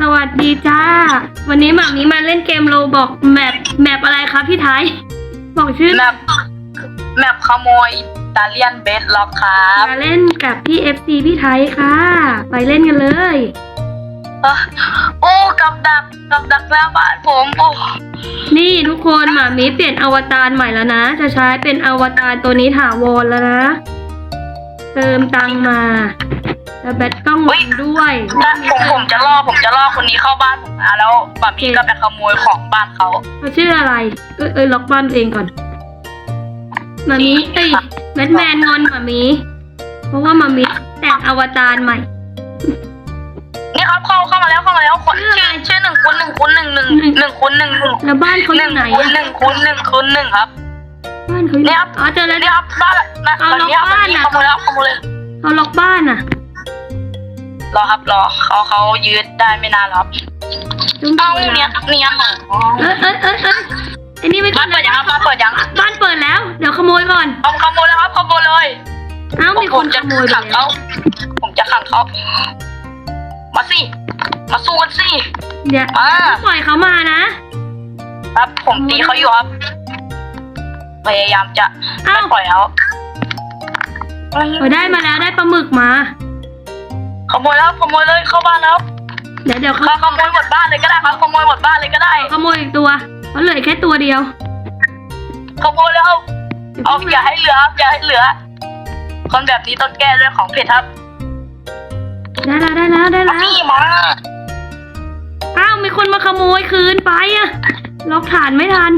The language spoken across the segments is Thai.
สวัสดีจ้า วันนี้หมามีมาเล่นเกมโลบอกแมปแมปอะไรครับพี่ไทย บอกชื่อแมปแมปขโมยอิตาเลียนเบสล็อกครับมาเล่นกับพี่ FC พี่ไทยค่ะ ไปเล่นกันเลยเอ้อโอ้กับดักกับดักหน้าบ้านผมโอ้นี่ทุกคนหมามีเปลี่ยนอวตารใหม่แล้วนะ จะใช้เป็นอวตารตัวนี้ถาวรแล้วนะ เติมตังค์มา แล้วแบตกล้องวันด้วยถ้าผมผมจะล่อผมจะล่อคนนี้เข้าบ้านผมนะแล้วบะหมี่ก็ไปขโมยของบ้านเขาเขาชื่ออะไร เอ้ยเอ้ยล็อกบ้านตัวเองก่อนหมามีเอ้ยแบทแมนงอนหมามีเพราะว่าหมามีแต่งอวตารใหม่ นี่ครับเข้าเข้ามาแล้วเข้ามาแล้วคนชื่อชื่อะอไรชื่อหนึ่งคุณหนึ่งคุณหนึ่งหนึ่งหนึ่งหนึ่งคุณหนึ่งหนึ่งแล้วบ้านเขาอหนึ่ยู่งไหนคุณอะหนึ่งคุณหนึ่งคุณหนึ่งครับบ้านเขาอยู่เนี่ยครับอ๋อเจอแล้วนี่ครับบ้านนะเอาตอนนี้ครับล็อกบ้านนี่อะขโมยแล้วขโมยเลยเขาล็อกบ้านอะ รอครับรอเขาเขายืดได้ไม่นานหรอกจุ๊บเอ้าเนี่ยเนี่ยหรอเอ้ยเอ้ยเอ้ยเอ้ยไอ้นี่ไม่บ้านเปิดยังครับบ้านเปิดยังบ้านเปิดแล้ว เดี๋ยวขโมยก่อนเอาขโมยแล้วครับขโมยเลยเอ้ามีผคมนขจะโมยไปขังแล้เขาวผมจะขังเขามาสิมาสู้กันสิ เดี๋ยวมาปล่อยเขามานะครับผมตีเขาอยู่ครับพยายามจะเอ้าไม่ปล่อยเขาเออได้มาแล้วได้ปลาหมึกมา ขโมยแล้วขโมยเลยเข้าบ้านแล้วเดี๋ยวเดี๋ยวเขาเขาขโมยหมดบ้านเลยก็ได้ครับขโมยหมดบ้านเลยก็ได้ขโมยอีกตัวเขาเหลือแค่ตัวเดียวขโมยแล้วเดี๋ยวเอาพิ่งอย่าให้เหลือครับอย่าให้เหลือ คนแบบนี้ต้องแก้ด้วยของเผ็ดครับได้แล้วได้แล้วได้มาแล้วสิมาอ้าวมีคนมาขโมยคืนไปอะล็อกฐานไม่ทัน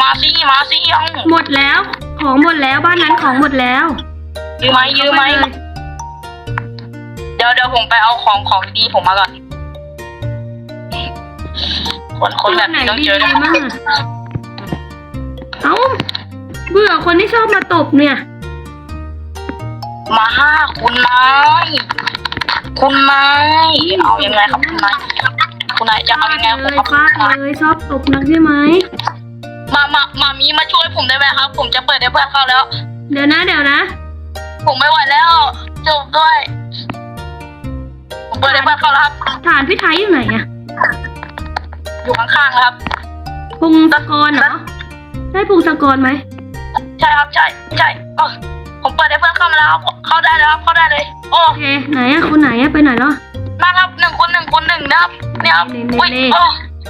มาสิมาสิเอาหมดแล้ว ของหมดแล้วบ้านนั้นของหมดแล้วยืมไหมยืมไหมเอาปเลยเดี๋ยวเดี๋ยวผมไปเอาของของดีผมมาก่อนคนคนแบบนี้ต้องเจอไหนนะดีมั่งอะเอ้าเบื่อคนที่ชอบมาตบเนี่ย มาห้าคุณนายคุณนายเอายังไงครับคุณนายคุณนายจะเอายังไงเลผมยครับฟาดเลยชอบตบนักใช่ไหม มามามามีมาช่วยผมได้ไหมครับ ผมจะเปิดให้เพื่อนเข้าแล้ว เดี๋ยวนะเดี๋ยวนะผมไม่ไหวแล้วจบด้วยผมเปิดให้เพื่อนเข้าแล้วครับฐานพี่ไทยอยู่ไหนอะอยู่ข้างๆครับพงศกรเหรอใช่พงศกรไหมใช่ครับใช่ใช่เออผมเปิดให้เพื่อนเข้ามาแล้วครับเข้าได้แล้วครับเข้าได้เลยโอ้โอเค ไหนอะคนไหนอะไปไหนแล้วนะครับหนึ่งคนหนึ่งคนหนึ่งนะครับเนี่ยครับนี่อุ้ยนี่โอ้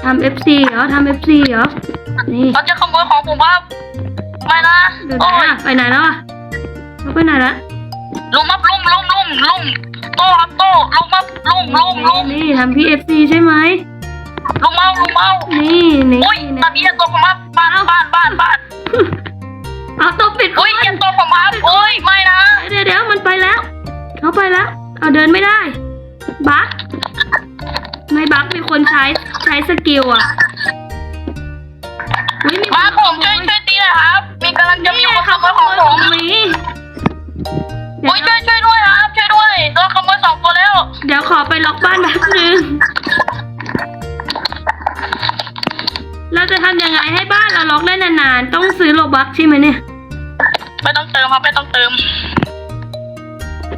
ทำเอฟซีเหรอทำเอฟซีเหรอ นี่เขาจะขโมยของผมครับไม่นะเดี๋ยวโอ้ไหนยอะไปไหนแล้วอะเขาไปไหนละลุมครับลุมลุมลุมลุมโต้ครับโต้ลุมครับลุมลุมลุมนี่ทำพี่เอฟซีใช่ไหมลุมเอาลุมเอานี่นี่อุ้ยตอนนี้อย่าตัวผมครับบ้านบ้านบ้านบ้านเอาตัวปิดก่ออุ้ยอย่านตัวผมครับโอ้ยไม่นะเดี๋ยวเดี๋ยวมันไปแล้วเขาไปแล้ว เอาเดินไม่ได้บักไม่บักมีคนใช้ใช้สกิลอะอุ๊ย มีมาผมช่วยช่วยตีหน่อยครับ มีกำลังจะมีนี่คนขเขาโมก็ยขของโมยผขอมงมีเดี๋ยวอุ้ยช่วยช่วยด้วยครับช่วยด้วยโดนขโมยสองตัวแล้ว เดี๋ยวขอไปล็อกบ้านแป๊บนึง เราจะทำยังไงให้บ้านเราล็อกได้นานๆ ต้องซื้อโลบักใช่ไหมเนี่ย ไม่ต้องเติมครับไม่ต้องเติม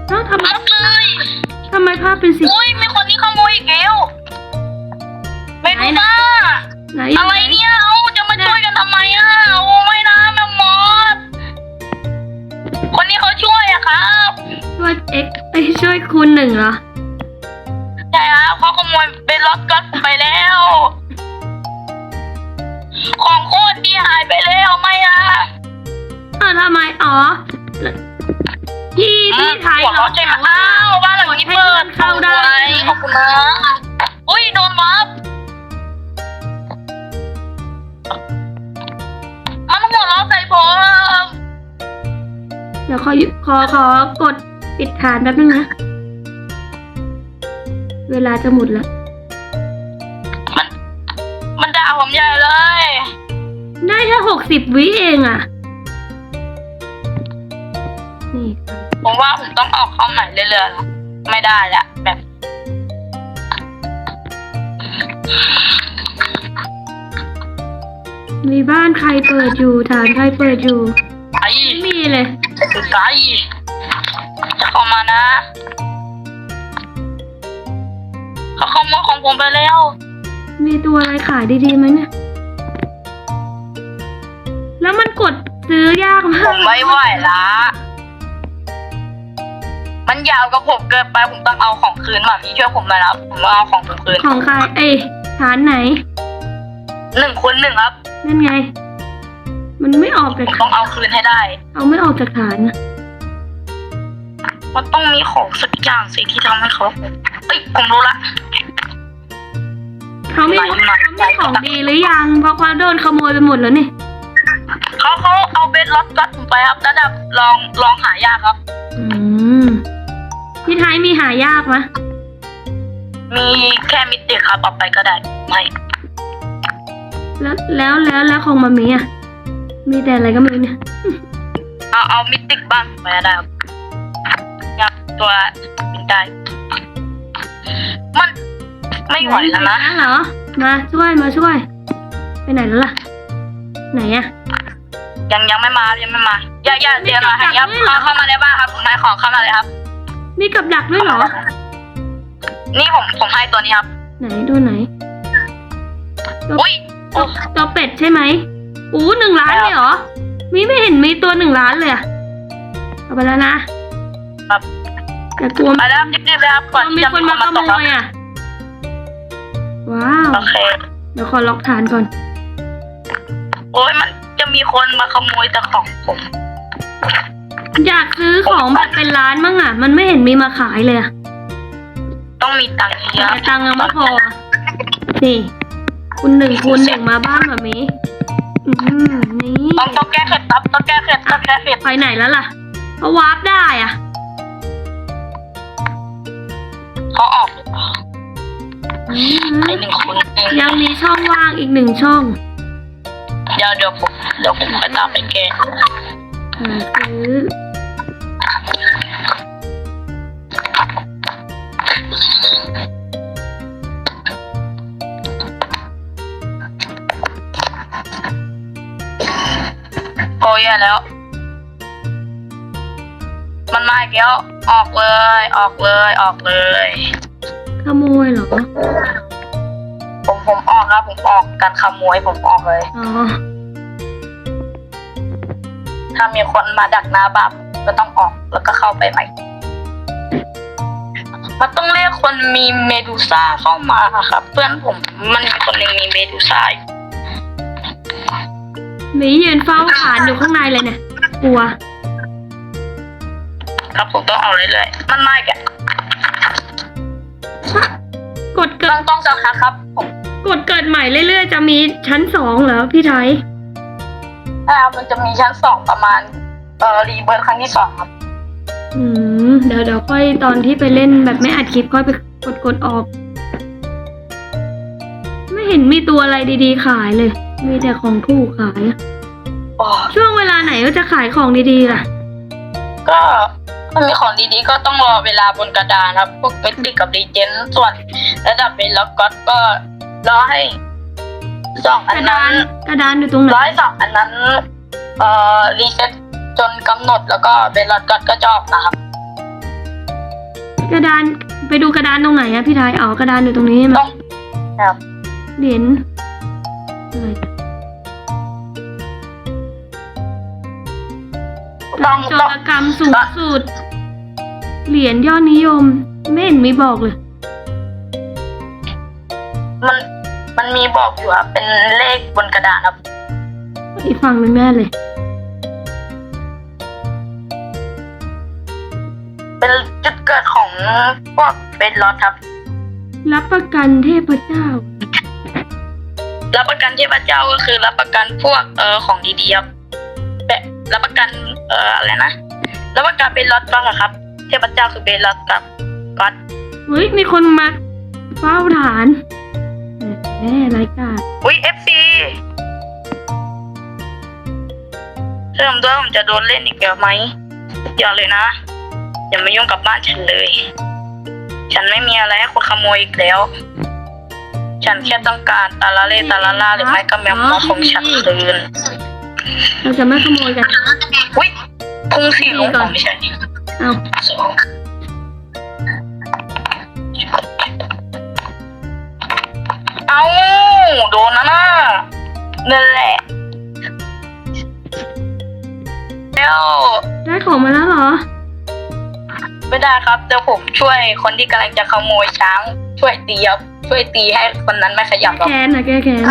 เอ้าทำไมรับเลยทำไมภาพเป็นสี อุ้ยมีคนที่ขโมยอีกแล้วไม่รู้นะไหนอะไรเนี่ยเอา ทำไมอะโอ้ไม่นะแม่มอสคนนี้เขาช่วยอะครับช่วยเอ็กไอยช่วยคูณหนึ่งเหรอ ใช่ครับเขาขโมยเป็นรถก๊อตผมไปแล้ว ของโคตรดีหายไปแล้วไม่อะอ้าวทำไมอ๋อพี่พี่ไทยหัวเราะใช่ไหมอ้าวบ้านหลังนี้เปิดเข้าได้ไว้ขอบคุณนะ ยวขอขอขอกดปิดฐานแป๊บนึงนะ เวลาจะหมดแล้วมัน มันด่าผมใหญ่เลย ได้แค่หกสิบวิเองอะนี่ผมว่าผมต้องออกเข้าใหม่เรื่อยๆแล้วไม่ได้ละแบบมีบ้านใครเปิดอยู่ ฐานใครเปิดอยู่ ไอ้ ไม่มีเลย คือไกจะเข้ามานะ เขาขโมยของผมไปแล้ว มีตัวอะไรขายดีๆไหมเนี่ย แล้วมันกดซื้อยากมาผกมไม่ไหวละ มันยาวกับผมเกินไป ผมต้องเอาของคืนมามีช่วยผมหน่อยนะครับผมต้องเอาของผมคืนของใครเอ้ยฐานไหน หนึ่งคูณหนึ่งครับ นั่นไง มันไม่ออกจากผมต้องเอาคืนให้ได้ เอาไม่ออกจากฐานนะมันต้องมีของสักอย่างสิที่ทำให้เขาเอ้ยผมรู้ละเขามีไหนไหนเขามีของดีหรือยัง เพราะเขาโดนขโมยไปหมดแล้วนี่เขาเขาเอาเบสล็อตกัดผมไปครับระดับลองลองหายากครับ อืมพี่ไทยมีหายากไหมะมีแค่มิติครับเอาไปก็ได้ไม่แล้วแล้วแล้วแล้วของมามีอะ มีแต่อะไรก็ไม่รู้เนี่ย เอาเอามิติบ้างไปก็ได้ครับอยากตัวบินได้ มันไม่ไหวแล้วนะเหรอ มาช่วยมาช่วย ไปไหนแล้วล่ะ ไหนอะยังยังไม่มายังไม่มา อย่าอย่าเดี๋ยวหน่อยไม่ให้จัยับบไม่เหรอเข้าเข้ามาได้บ้างครับผมให้ของเข้ามาเลยครับ มีกับดักด้วยเหรอ นี่ผมผมให้ตัวนี้ครับ ไหนดูไหนอุ้ยโอ้ตัวเป็ดใช่ไหมอู้หนึ่งล้านเลยเหรอ มีไม่เห็นมีตัวหนึ่งล้านเลยอะเอาไปแล้วนะครับแต่กลัวไปแล้วรีบๆเลยครับก่อนมีที่จะคนมีคมานขมาโมตกครับยอะว้าว โอเคเดี๋ยวขอล็อกฐานก่อน โอ้ยมันจะมีคนมาขโมยแต่ของผม อยากซื้อของแบบเป็นล้านมั่งอะมันไม่เห็นมีมาขายเลยอะต้องมีตังค์เยอะแต่ตังค์ยังไม่พอนี่คุณหนึ่งคูณหนึ่งมาบ้านแบบนี้ อืม นี่ต้องต้องแก้เข็ดครับต้องแก้เข็ดต้องแก้เข็ดไปไหนแล้วล่ะเขาวาร์ปได้อะเขาออกอืมไอหนึ่งคนหนึ่งยังมีช่องว่างอีกหนึ่งช่องเดี๋ยวเดี๋ยวผมเดี๋ยวผมไปตามไปแก้หาซื้อ อ้ยแย่แล้ว มันมาอีกแล้วออกเลย ออกเลย ออกเลย ขโมยเหรอ ผมผมออกครับ ผมออกการขโมยผมออกเลย อ๋อ ถ้ามีคนมาดักหน้าบ้านก็ต้องออกแล้วก็เข้าไปใหม่ มันต้องเรียกคนมีเมดูซ่าเข้ามาครับ เพื่อนผมมันมีคนหนึ่งมีเมดูซ่าอยู่ หมียืนเฝ้าฐานอยู่ข้างในเลยเนี่ย กลัว ครับผมต้องเอาเรื่อยๆมันไม่แกกดเกิต้อดงต้องสักพักครับ ผมกดเกิดใหม่เรื่อยๆ จะมีชั้นสองเหรอพี่ไทยถ้ามันจะมีชั้นสองประมาณ เอ่อรีเบิร์ครั้งที่สองครับ อืม เดี๋ยวเดี๋ยวค่อยตอนที่ไปเล่นแบบไม่อัดคลิปค่อยไปกดกดออก ไม่เห็นมีตัวอะไรดีๆขายเลย มีแต่ของถูกขายอะโอ้ช่วงเวลาไหนก็จะขายของดีๆล่ะ ก็ถ้ามีของดีๆก็ต้องรอเวลาบนกระดานครับพวกเบตติกับรีเจนส่วนระดับเป็นล็อกก็ก็รอให้สองอักนระดานั้นนกระดานอยู่ตรงไหนร้อยสองอันนั้น เอ่อรีเซ็ตจนกำหนดแล้วก็เป็นล็อตก็ก็จะออกนะครับ กระดานไปดูกระดานตรงไหนอะพี่ไทยอ๋อกระดานอยู่ตรงนี้ใช่ไหมต้องครับ เหรียญ อะไรต้องโจต้องรกรรมสูงสุด เหรียญยอดนิยม ไม่เห็นมีบอกเลย มันมันมีบอกอยู่ครับเป็นเลขบนกระดานครับ อีกฝั่งหนึ่งแน่เลย เป็นจุดเกิดของพวกเป็นล็อตครับ รับประกันเทพเจ้า รับประกันเทพเจ้าก็คือรับประกันพวกเออของดีๆครับแบบรับประกันเอ่ออะไรนะรับประกันเป็นล็อตก็ครับ เทพเจ้าคือเป็นล็อตกับก็อดเฮ้ยมีคนมาเฝ้าฐานแหมรายการอุ้ยเอฟซีเริ่มด้วยผมจะโดนเล่นอีกแล้วไหมอย่าเลยนะ อย่ามายุ่งกับบ้านฉันเลย ฉันไม่มีอะไรให้คุณขโมยอีกแล้ว ฉันแค่ต้องการตาลาเล่ตาลาล่าหรือไม่ก็แมวมองของฉันคืนเราจะไม่ขโมยกันอุ้ยพุงสีลุงของฉันเอาเอาโดนนะน่ะนั่นแหละแล้วได้ของมาแล้วเหรอ ไม่ได้ครับเดี๋ยวผมช่วยคนที่กำลังจะขโมยช้าง ช่วยตีครับช่วยตีให้คนนั้นไม่ขยับหรอกแค้นนะแก้แค้น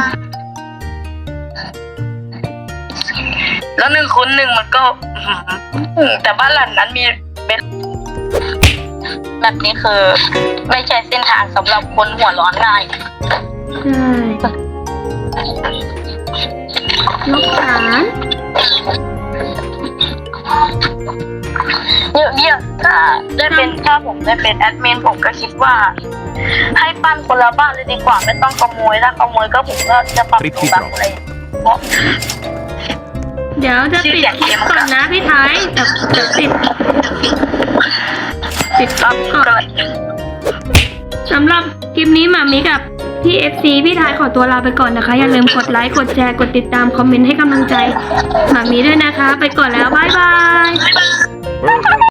แล้วหนึ่งคนหนึ่งมันก็อื้อหือแต่บ้านหลังนั้นมีเป็นแบบนี้คือ ไม่ใช่เส้นทางสำหรับคนหัวร้อนง่ายใช่ยกฐาน ถ้าได้เป็นถ้าผมได้เป็นแอดมินผมก็คิดว่า ให้ปั้นคนละบ้านเลยดีกว่าไม่ต้องขโมยถ้าขโมยก็ผมก็จะปรับตัวแบบอะไรเพราะเดี๋ยวจะปิดคลิปก่อนนะพี่ไทยเดี๋ยวเดี๋ยวปิดปิดครับก่อนก็สำหรับคลิปนี้หมามิกับพี่ FC พี่ไทยขอตัวลาไปก่อนนะคะ อย่าลืมกดไลค์กดแชร์กดติดตามคอมเมนต์ให้กำลังใจหมามิด้วยนะคะ ไปก่อนแล้ว บ๊ายบาย